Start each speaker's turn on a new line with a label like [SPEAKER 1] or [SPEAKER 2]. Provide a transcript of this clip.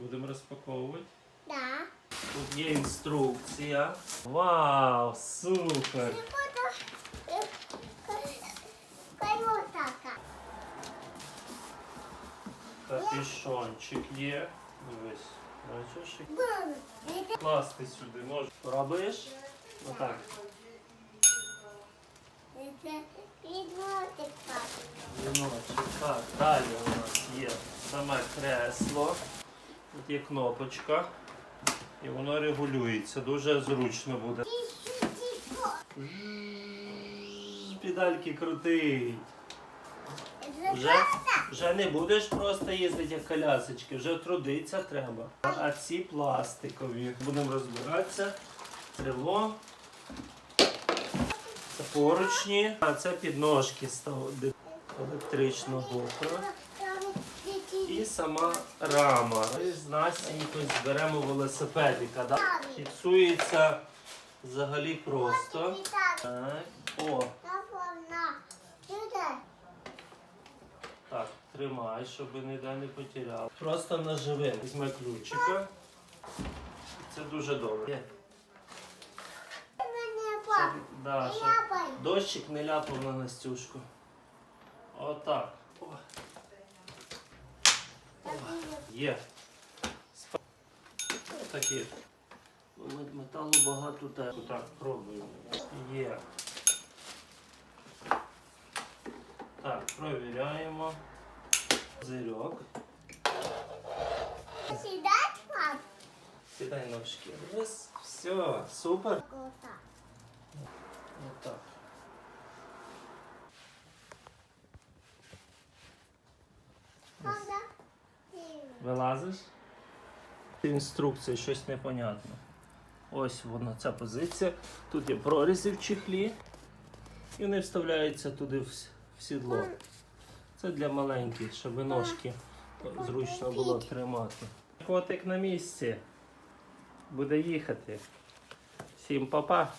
[SPEAKER 1] Будемо розпаковувати.
[SPEAKER 2] Да.
[SPEAKER 1] Тут є інструкція. Вау, супер!
[SPEAKER 2] И вот э, колесака.
[SPEAKER 1] Капюшончик є. Дивись. Бачиш? як
[SPEAKER 2] Мама, это
[SPEAKER 1] Класти сюди можеш. Пробуєш? Отак.
[SPEAKER 2] это пидвотик папа.
[SPEAKER 1] Віночок. Так, далі у нас є саме кресло. Є кнопочка. І воно регулюється. Дуже зручно буде. Педальки крутить. Вже, вже не будеш просто їздити як колясочки, вже трудитися треба. А ці пластикові. Будемо розбиратися. Крило. Це поручні, а це підножки електричного. І сама рама. Ми з Настенькою зберемо велосипедика. Да? Фіксується взагалі просто. Так. О, так, тримай, щоб ніде не потеряв. Просто наживи. Візьми ключика. Це дуже добре. Це, да, щоб дощик не ляпав на Настюшку. Отак. О, є. Мет- Металу багато теж. Так, пробуємо. Є. Так, провіряємо. Зирьок. Сідай ножки. Раз. Все, супер. Отак. Вилазиш? Інструкція, щось непонятне. Ось вона ця позиція. Тут є прорізи в чехлі. І вони вставляються туди в, в сідло. Це для маленьких, щоб ножки зручно було тримати. Котик на місці. Буде їхати. Всім па-па.